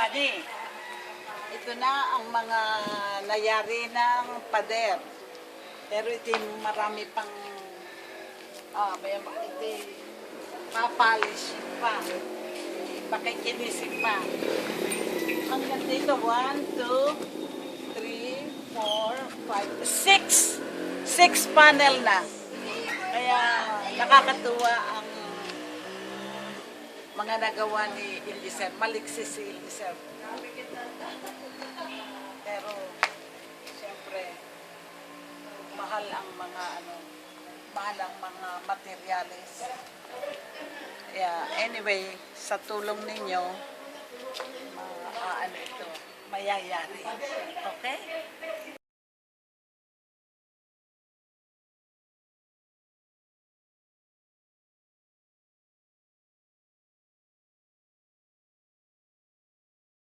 Dani, ito na ang mga nayari ng pader. Pero ito marami pang, ah, may ito yung papalis pa. Pakikinisin pa. Hanggang dito, 1, 2, 3, 4, 5, 6. 6 panel na. Kaya nakakatuwa ang mga nagawa ni Ildiser. Maliksi si Ildiser. Pero, siyempre, mahal ang mga ano, mahal ang mga materyales. Yeah, anyway, sa tulong ninyo, ma, ano ito, mayayari. Okay?